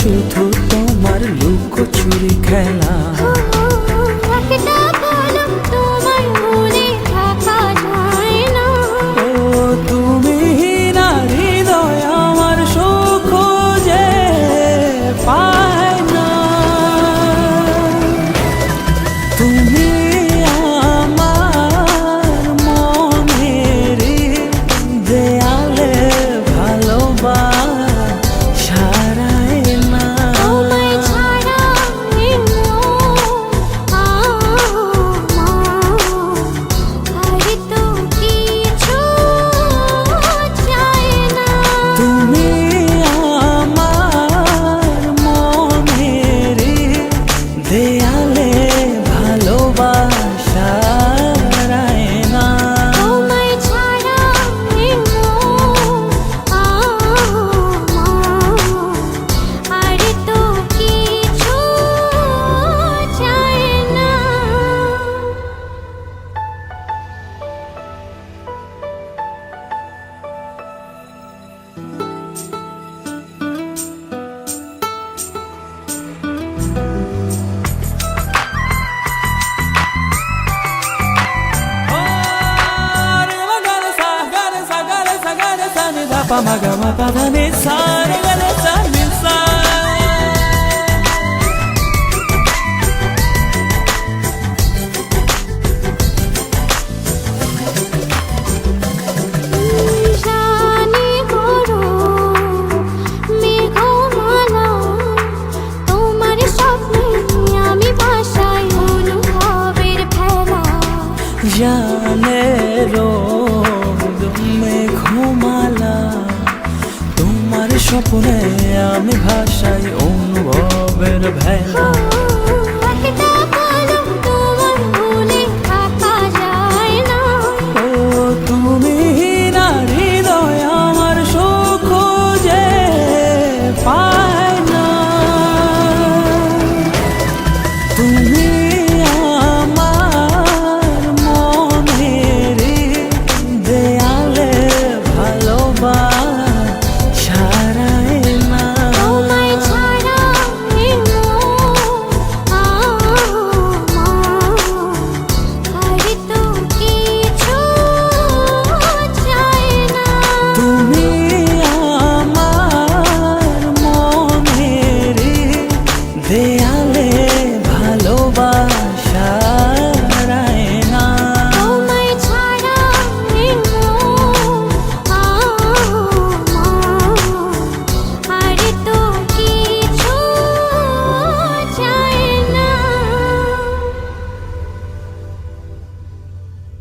শুধু pa ma ga ma pa da ne sa re ga re sa mi sa Yeah. স্বপ্নে আমি ভাষায় অনুভবের ভেলা। আলে আলে ভালোবাসা।